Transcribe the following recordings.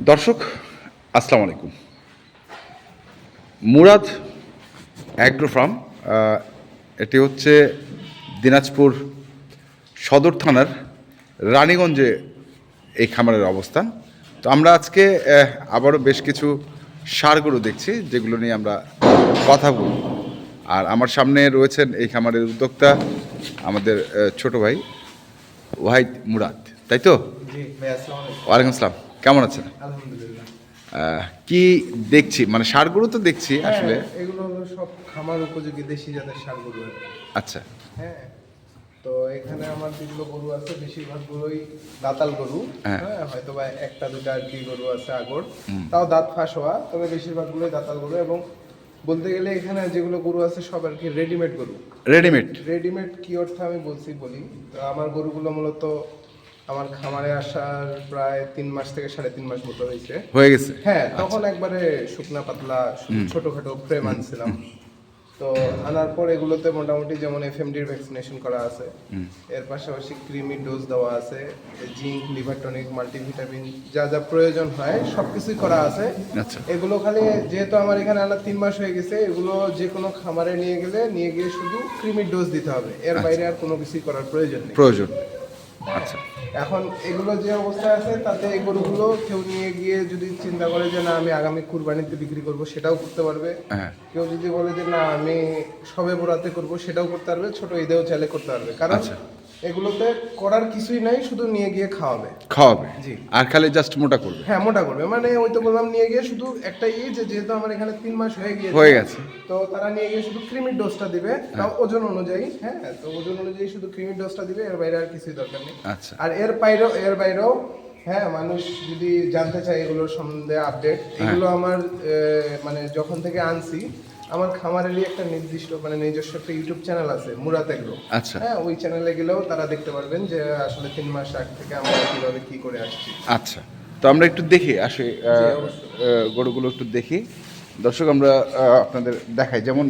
দর্শক আসসালামু আলাইকুম। মুরাদ অ্যাগ্রো ফার্ম এটি হচ্ছে দিনাজপুর সদর থানার রানীগঞ্জে এই খামারের অবস্থান। তো আমরা আজকে আবারও বেশ কিছু সারগুলো দেখছি যেগুলো নিয়ে আমরা কথা বলব। আর আমার সামনে রয়েছেন এই খামারের উদ্যোক্তা আমাদের ছোট ভাই ওয়াহিদ মুরাদ। তাই তো? ওয়ালাইকুম আসসালাম। কেমন আছেন? আলহামদুলিল্লাহ কি দেখছি? মানে সারগুলো তো দেখছি আসলে। হ্যাঁ, এগুলো হলো সব খামার উপযোগী দেশি জাতের সারগুলো। আচ্ছা। হ্যাঁ তো এখানে আমার যেগুলো গরু আছে বেশিরভাগ গরুই দাতাল গরু। হ্যাঁ। হ্যাঁ হয়তো বা একটা দুটা আর কি গরু আছে আগর। তাও দাঁত ফাঁস হওয়া তবে বেশিরভাগ গুলোই দাতাল গরু এবং বলতে গেলে এখানে যেগুলো গরু আছে সব আর কি রেডিমেড গরু। রেডিমেড রেডিমেড কি অর্থে আমি বলছি বলি? তো আমার গরুগুলো মূলত আমার খামারে আসার প্রায় তিন মাস থেকে সাড়ে তিন মাস মতো হয়েছে। হয়ে গেছে? হ্যাঁ তখন একবারে শুকনা পাতলা ছোটখাটো ফ্রেম আনছিলাম তো আনার পর এগুলোতে মোটামুটি যেমন এফএমডির ভ্যাকসিনেশন করা আছে এর পাশাপাশি ক্রিমি ডোজ দেওয়া আছে জিঙ্ক লিভার টনিক মাল্টিভিটামিন যা যা প্রয়োজন হয় সবকিছুই করা আছে। আচ্ছা। এগুলো খালি যেহেতু আমার এখানে আনা তিন মাস হয়ে গেছে এগুলো যে কোনো খামারে নিয়ে গেলে নিয়ে গিয়ে শুধু ক্রিমির ডোজ দিতে হবে। এর বাইরে আর কোনো কিছুই করার প্রয়োজন নেই। প্রয়োজন আচ্ছা। এখন এগুলো যে অবস্থায় আছে তাতে এই গরুগুলো কেউ নিয়ে গিয়ে যদি চিন্তা করে যে না আমি আগামী কুরবানিতে বিক্রি করব সেটাও করতে পারবে। হ্যাঁ। কেউ যদি বলে যে না আমি সবে বোড়াতে করব সেটাও করতে পারবে ছোট ঈদেও চাইলে করতে পারবে। কারণ আচ্ছা। এগুলোতে করার কিছুই নাই শুধু নিয়ে গিয়ে খাওয়াবে। খাওয়াবে? জি। আর খালি জাস্ট মোটা করবে? হ্যাঁ মোটা করবে। মানে ওই তো বললাম নিয়ে গিয়ে শুধু একটা ইয়ে যে যেহেতু আমার এখানে তিন মাস হয়ে গিয়েছে হয়ে গেছে। তো তারা নিয়ে গিয়ে শুধু ক্রিমির ডোজটা দিবে। তাও ওজন অনুযায়ী হ্যাঁ তো ওজন অনুযায়ী শুধু ক্রিমির ডোজটা দিবে এর বাইরে আর কিছুই দরকার নেই। আচ্ছা। আর এর বাইরেও এর বাইরেও হ্যাঁ মানুষ যদি জানতে চায় এগুলোর সম্বন্ধে আপডেট এগুলো আমার মানে যখন থেকে আনছি আমার খামারেরই একটা নির্দিষ্ট মানে নিজস্ব একটা ইউটিউব চ্যানেল আছে মুরাদ এগ্রো। আচ্ছা। হ্যাঁ ওই চ্যানেলে গেলেও তারা দেখতে পারবেন যে আসলে তিন মাস আগ থেকে আমরা কীভাবে কি করে আসছি। আচ্ছা তো আমরা একটু দেখি আসে গরুগুলো একটু দেখি। দর্শক আমরা আপনাদের দেখাই যেমন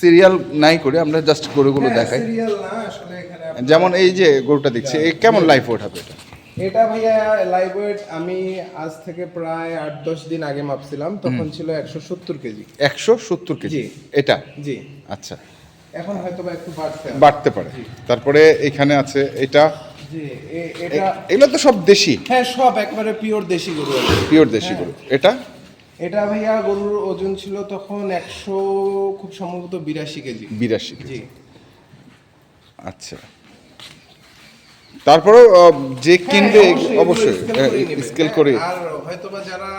সিরিয়াল নাই করে আমরা জাস্ট গরুগুলো দেখাই। সিরিয়াল না আসলে এখানে যেমন এই যে গরুটা দেখছি এ কেমন লাইফ ওঠাবে এটা? এটা ভাইয়া লাইভ ওয়েট আমি আজ থেকে প্রায় আট দশ দিন আগে মাপছিলাম তখন ছিল একশো সত্তর কেজি। একশো সত্তর কেজি? এটা? জি। আচ্ছা। এখন হয়তো বা একটু বাড়ছে বাড়তে পারে। তারপরে এখানে আছে এটা। এগুলো তো সব দেশি? হ্যাঁ সব একবারে পিওর দেশি গরু পিওর দেশি গরু। এটা? এটা ভাইয়া গরুর ওজন ছিল তখন একশো খুব সম্ভবত বিরাশি কেজি। বিরাশি জি। আচ্ছা। তারপরেও যে কিনবে হ্যাঁ, অবশ্যই এগুলো scale করেই নেবে। স্কেল হ্যাঁ, করে আর হয়তোবা যারা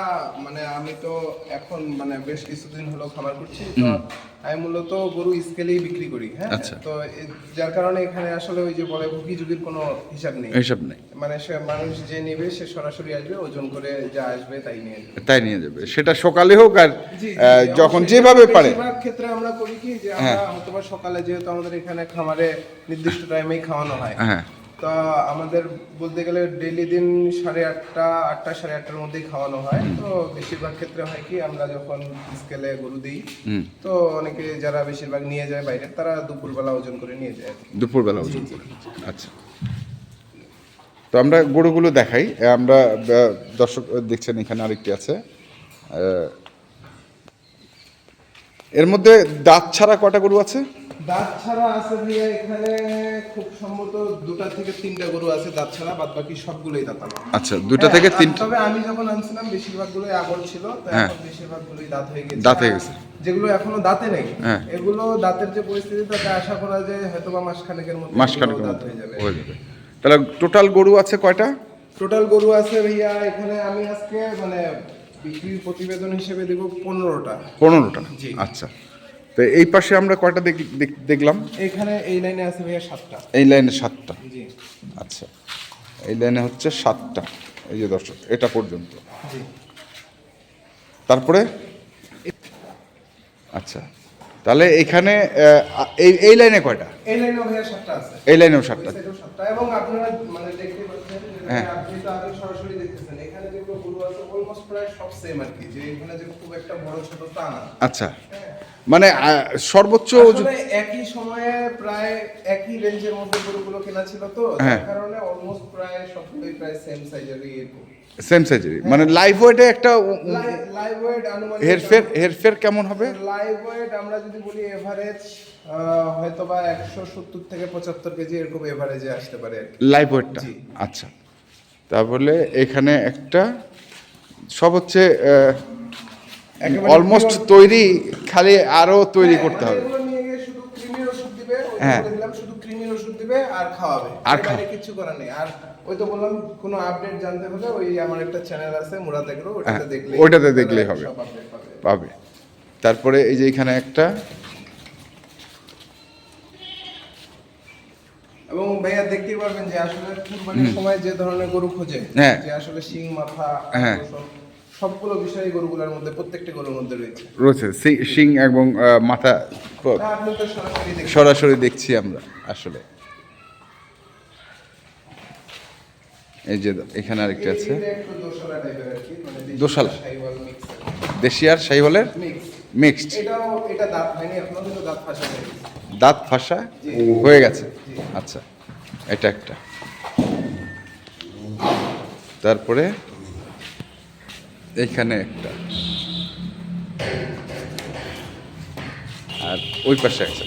মানে আমি তো এখন মানে বেশ কিছুদিন হলো খামার করছি তো আমি মূলত গরু স্কেলেই বিক্রি করি হ্যাঁ? আচ্ছা। তো যার কারণে এখানে আসলে ওই যে বলে ভুকি যুগের কোনো হিসাব নেই। এইসব নেই। মানে সে মানুষ যে নেবে সে সরাসরি আসবে ওজন করে যা আসবে তাই নিয়ে যাবে। তাই নিয়ে যাবে। সেটা সকালে হোক আর যখন যেভাবে পারে। ক্ষেত্রে আমরা করি কি যে হ্যাঁ। আমরা হয়তোবা সকালে যেহেতু আমাদের এখানে খামারে নির্দিষ্ট টাইমেই খাওয়ানো হয় হ্যাঁ। তো আমাদের বলতে গেলে ডেলি দিন সাড়ে আটটা আটটা সাড়ে আটটার মধ্যেই খাওয়ানো হয়। তো বেশিরভাগ ক্ষেত্রে হয় কি আমরা যখন স্কেলে গরু দিই হুম। তো অনেকে যারা বেশিরভাগ নিয়ে যায় বাইরে তারা দুপুরবেলা ওজন করে নিয়ে যায় দুপুরবেলা ওজন করে। আচ্ছা। তো আমরা গরুগুলো দেখাই। আমরা দর্শক দেখছেন এখানে আরেকটি আছে। এর মধ্যে দাঁত ছাড়া কটা গরু আছে দাঁত ছাড়া আছে ভাইয়া এখানে খুব সম্ভবত দুটা থেকে তিনটা গরু আছে দাঁত ছাড়া বাদ বাকি সবগুলোই দাঁত আচ্ছা দুটা থেকে হ্যাঁ, তিনটা তবে আমি যখন আনছিলাম বেশিরভাগ গুলোই আগর ছিল তো হ্যাঁ। এখন বেশিরভাগ গুলোই দাঁত হয়ে গেছে দাঁত হয়ে গেছে। যেগুলো এখনও দাঁতে নেই হ্যাঁ। এগুলো দাঁতের যে পরিস্থিতি তাতে আশা করা যায় হয়তো বা মাস খানেকের মধ্যে মাস এগুলো খানেকের দাঁত মধ্যে হয়ে যাবে তাহলে টোটাল গরু আছে কয়টা টোটাল গরু আছে ভাইয়া এখানে আমি আজকে মানে বিক্রির প্রতিবেদন হিসেবে দেবো পনেরোটা। পনেরোটা? আচ্ছা। তো এই পাশে আমরা কয়টা দেখ- দেখ- দেখলাম? এখানে এই লাইনে আছে ভাইয়া সাতটা। এই লাইনে সাতটা? আচ্ছা। এই লাইনে হচ্ছে সাতটা। এই যে দর্শক এটা পর্যন্ত। তারপরে? আচ্ছা। তাহলে এখানে এই এই লাইনে কয়টা? এই লাইনে ভাইয়া সাতটা আছে। এই লাইনেও সাতটা। সাইডেও সাতটা। এবং আপনারা মানে দেখতে পাচ্ছেন যে হ্যাঁ। আপনি তো আগে সরাসরি দেখতেছেন এখানে যেগুলো গরু আছে অলমোস্ট প্রায় সব সেম আর কি যে এখানে যে খুব একটা বড় ছোট তা না আচ্ছা। হ্যাঁ, মানে সর্বোচ্চ একই সময়ে প্রায় একই রেঞ্জের মধ্যে গরুগুলো কেনা ছিল তো হ্যাঁ। যার কারণে অলমোস্ট প্রায় সবগুলোই প্রায় সেম সাইজেরই এরকম। সেম সাইজেরই মানে লাইভ ওয়েটে একটা লাইভ ওয়েট আনুমানিক হেরফের হেরফের কেমন হবে? লাইভ ওয়েট আমরা যদি বলি এভারেজ হয়তো বা একশো সত্তর থেকে পঁচাত্তর কেজি এরকম এভারেজে আসতে পারে লাইভ ওয়েটটা আচ্ছা। তাহলে এখানে একটা সব হচ্ছে অলমোস্ট তৈরি খালি আরও তৈরি করতে হ্যাঁ, হবে। মানে যে হ্যাঁ। শুধু দিবে আর খাওয়াবে। আর এর খাওয়া- বাইরে কিছু করার নেই। আর ওই তো বললাম কোনো আপডেট জানতে হলে ওই আমার একটা চ্যানেল আছে মুরাদ এগ্রো ওটাতে হ্যাঁ, দেখলে ওটাতে দেখলেই হবে। পাবে। তারপরে এই যে এখানে একটা। এবং ভাইয়া দেখতেই পারবেন যে আসলে কুরবানির সময় যে ধরনের গরু খোঁজে হ্যাঁ। যে আসলে শিং মাথা হ্যাঁ। সবগুলো বিষয় গরুগুলোর মধ্যে প্রত্যেকটা গরুর মধ্যে রয়েছে। রয়েছে। শিং এবং মাথা সরাসরি দেখছি আমরা আসলে। এই যে এখানে আরেকটা আছে মানে দেশি। আর শাহিওয়ালের। মিক্সড দাঁত ফাঁসা হয়ে গেছে। আচ্ছা এটা একটা তারপরে এখানে একটা আর ওই পাশে একটা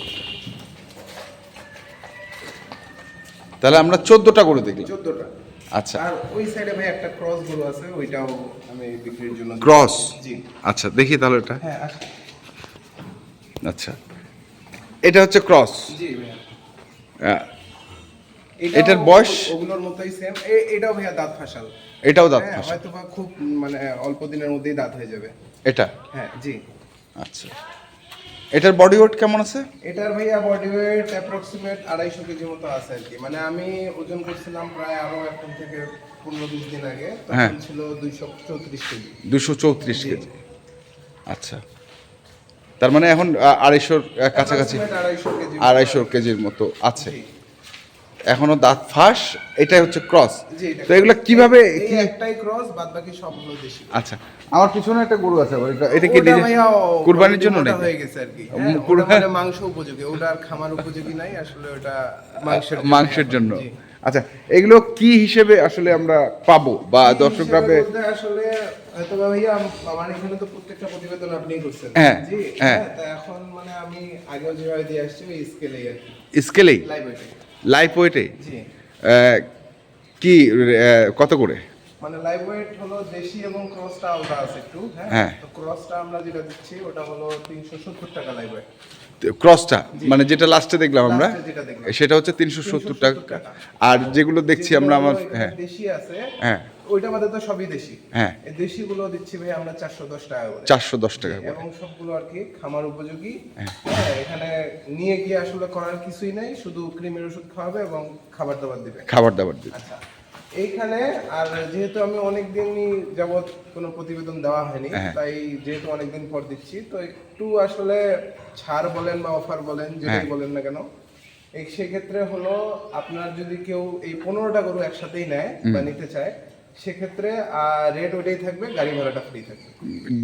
তাহলে আমরা চোদ্দটা করে দেখলাম চোদ্দটা আচ্ছা। আর ওই সাইডে ভাই একটা ক্রস গরু আছে ওইটাও আমি বিক্রির জন্য ক্রস জি। আচ্ছা দেখি তাহলে এটা হ্যাঁ আচ্ছা। এটা হচ্ছে ক্রস জি ভাইয়া। এটার বয়স- ওগুলোর মতোই সেম এটাও ভাইয়া দাঁত ফাঁসাল। এটাও দাঁত হ্যাঁ ফাঁসা হয়তো খুব মানে অল্প দিনের মধ্যেই দাঁত হয়ে যাবে। এটা? হ্যাঁ জি। আচ্ছা। এটার বডি ওয়েট কেমন আছে? এটার ভাইয়া বডি ওয়েট অ্যাপ্রক্সিমেট আড়াইশো কেজি মতো আছে আর কি। মানে আমি ওজন করছিলাম প্রায় আরও এখন থেকে পনেরো বিশ দিন আগে। হ্যাঁ। তখন ছিল দুইশো চৌত্রিশ কেজি। দুশো চৌত্রিশ। কেজি। আচ্ছা। তার মানে এখন আড়াইশোর কাছাকাছি। আড়াইশো কেজি আড়াইশো কেজির মতো আছে। এখনও দাঁত ফাঁস এটাই হচ্ছে ক্রস তো এগুলো কীভাবে একটাই ক্রস বাদ বাকি সবগুলো দেশি। আচ্ছা। আমার পিছনে একটা গরু আছে এটা এটা কি কুরবানির জন্য হয়ে গেছে আর কি। হ্যাঁ, ওটা কুরবানি- মানে মাংস উপযোগী ওটা আর খামার উপযোগী নাই আসলে ওটা মাংসের জন্য। মাংসের জন্য। আচ্ছা এগুলো কি হিসেবে আসলে আমরা পাবো বা এই দর্শক হিসেবে আসলে হয়তো ভাইয়া আম- আমার এখানে তো প্রত্যেকটা প্রতিবেদন আপনিই করছেন। হ্যাঁ, হ্যাঁ। হ্যাঁ তা এখন মানে আমি আগেও যেভাবে দিয়ে আসছি ওই স্কেলেই আর কি। স্কেলেই লাইভ লাইফ ওয়েটে জি। কি কত করে? মানে লাইভ ওয়েট হলো দেশি এবং ক্রসটা আলাদা আছে একটু হ্যাঁ। হ্যাঁ। তো ক্রসটা আমরা যেটা দিচ্ছি ওটা হলো তিনশো সত্তর টাকা লাইভ ওয়েট ক্রসটা মানে যেটা লাস্টে দেখলাম আমরা যেটা সেটা হচ্ছে তিনশো সত্তর টাকা। টাকা। আর যেগুলো দেখছি আমরা আমার হ্যাঁ। দেশি আছে হ্যাঁ। ওইটা বাদে তো সবই দেশি। হ্যাঁ। এই দেশিগুলো দিচ্ছি ভাই আমরা চারশো দশ টাকা করে। চারশো দশ টাকা করে। এবং সবগুলো আর কি খামার উপযোগী। হ্যাঁ। এখানে নিয়ে গিয়ে আসলে করার কিছুই নাই শুধু ক্রিমের ওষুধ খাওয়াবে এবং খাবার দাবার দিবে। খাবার দাবার দিতে আচ্ছা এইখানে আর যেহেতু আমি অনেক দিনই যাবত কোনো প্রতিবেদন দেওয়া হয়নি হ্যাঁ। তাই যেহেতু অনেকদিন পর দিচ্ছি তো একটু আসলে ছাড় বলেন বা অফার বলেন যেটাই হ্যাঁ। বলেন না কেন এই সেক্ষেত্রে হলো আপনার যদি কেউ এই পনেরোটা গরু একসাথেই নেয় বা নিতে চায় সেক্ষেত্রে রেট ওইটাই থাকবে গাড়ি ভাড়াটা ফ্রি থাকবে।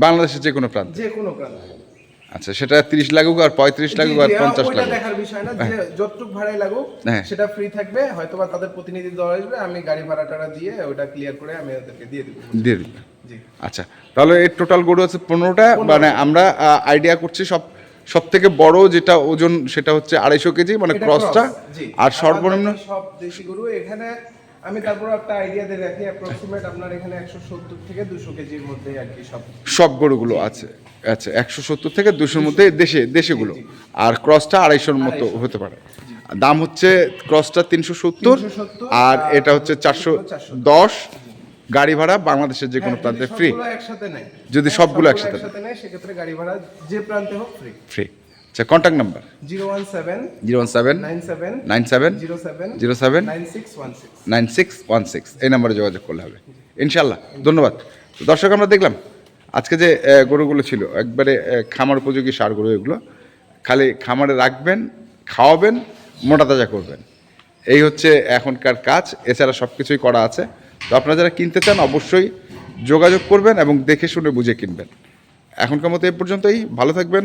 বাংলাদেশের যে কোনো প্রান্তে? যে কোনো প্রান্তে। আচ্ছা সেটা তিরিশ লাগুক আর পঁয়ত্রিশ লাগুক আর জি, জি, পঞ্চাশ লাগুক। দেখার বিষয় না যে যতটুক ভাড়াই লাগুক হ্যাঁ। সেটা ফ্রি থাকবে হয়তোবা তাদের প্রতিনিধি দেওয়া আসবে আমি গাড়ি ভাড়া টাড়া দিয়ে ওটা ক্লিয়ার করে আমি ওদেরকে দিয়ে দেবো। দিয়ে দিবে আচ্ছা তাহলে এর টোটাল গরু আছে পনেরোটা মানে আমরা আইডিয়া করছি সব সব থেকে বড় যেটা ওজন সেটা হচ্ছে আড়াইশো কেজি মানে ক্রসটা আর সর্বনিম্ন সব দেশি গরু এখানে আমি তারপর একটা আইডিয়া দিয়ে রাখি অ্যাপ্রক্সিমেট আপনার এখানে একশো সত্তর থেকে দুশো কেজির মধ্যে আর কি সব। সব গরুগুলো আছে আচ্ছা একশো সত্তর থেকে দুশোর মধ্যে দেশে দেশেগুলো। আর ক্রসটা আড়াইশোর মতো হতে পারে। দাম হচ্ছে ক্রসটা তিনশো সত্তর আর এটা হচ্ছে চারশো দশ গাড়ি ভাড়া বাংলাদেশের যে কোনো হ্যাঁ, প্রান্তে ফ্রি সবগুলো একসাথে যদি হ্যাঁ, সবগুলো একসাথে একসাথে নেয় সেক্ষেত্রে গাড়ি ভাড়া যে প্রান্তে হোক ফ্রি ফ্রি আচ্ছা contact number zero one seven zero one seven nine seven nine seven zero seven zero seven nine six one six. Nine six one six. এই নাম্বারে যোগাযোগ করলে হবে। ইনশাল্লাহ ধন্যবাদ। তো দর্শক আমরা দেখলাম আজকে যে গরুগুলো ছিল একবারে খামার উপযোগী সার গরু এগুলো খালি খামারে রাখবেন খাওয়াবেন মোটা তাজা করবেন। এই হচ্ছে এখনকার কাজ এছাড়া সব কিছুই করা আছে। তো আপনারা যারা কিনতে চান অবশ্যই যোগাযোগ করবেন এবং দেখে শুনে বুঝে কিনবেন। এখনকার মতো এ পর্যন্তই ভালো থাকবেন